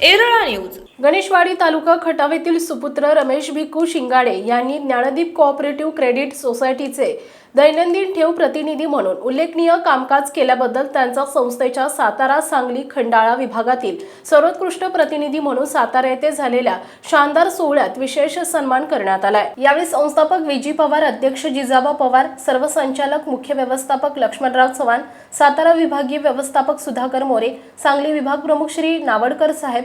Erala news. Ganeshwadi तालुका खटाव येथील सुपुत्र रमेश भिक्कू शिंगाडे यांनी ज्ञानदीप कोऑपरेटिव्ह क्रेडिट सोसायटीचे दैनंदिन ठेव प्रतिनिधी म्हणून उल्लेखनीय कामकाज केल्याबद्दल त्यांचा संस्थेच्या सातारा सांगली खंडाळा विभागातील सर्वोत्कृष्ट प्रतिनिधी म्हणून सातारा येथे झालेल्या शानदार सोहळ्यात विशेष सन्मान करण्यात आलाय. यावेळी संस्थापक विजी पवार अध्यक्ष जिजाबा पवार सर्व संचालक मुख्य व्यवस्थापक लक्ष्मणराव चव्हाण सातारा विभागीय व्यवस्थापक सुधाकर मोरे सांगली विभाग प्रमुख श्री नावडकर साहेब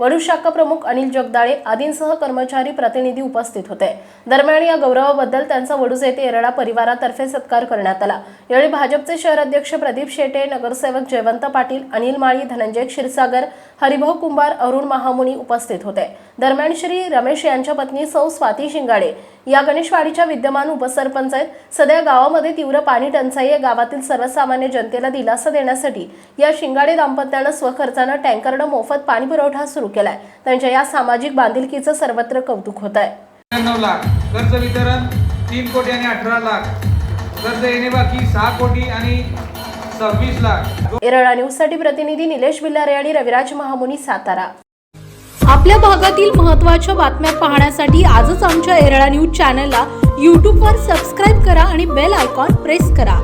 वडू शाखा प्रमुख अनिल जगदाळे आदींसह कर्मचारी प्रतिनिधी उपस्थित होते. दरम्यान या गौरवाबद्दल त्यांचा वडूज येथे येरळा परिवारातर्फे सत्कार करण्यात आला. यावेळी भाजपचे शहर अध्यक्ष प्रदीप शेटे नगरसेवक जयवंत पाटील अनिल माळी धनंजय क्षीरसागर हरिभाऊ कुंभार अरुण महामुनी उपस्थित होते. दरम्यान श्री रमेश यांच्या पत्नी सौ स्वाती शिंगाडे या गणेशवाडीच्या विद्यमान उपसरपंच आहेत. सध्या गावामध्ये तीव्र पाणी टंचाई आहे. गावातील सर्वसामान्य जनतेला दिलासा देण्यासाठी या शिंगाडे दाम्पत्यानं स्वखर्चानं टँकरनं मोफत पाणी पुरवठा सुरू केलाय. त्यांच्या या सामाजिक बांधिलकीचं सर्वत्र कौतुक होत आहे लाख. कर्ज वितरण तीन कोटी आणि अठरा लाख. कर्ज येणे बाकी सहा कोटी आणि सव्वीस लाख. एरळा न्यूजसाठी प्रतिनिधी निलेश बिल्लारे आणि रविराज महामुनी सातारा. आपल्या भागातील महत्त्वाच्या बातम्या पाहण्यासाठी आजच आमच्या एरळा न्यूज चॅनलला यूट्यूबवर सबस्क्राईब करा आणि बेल आयकॉन प्रेस करा.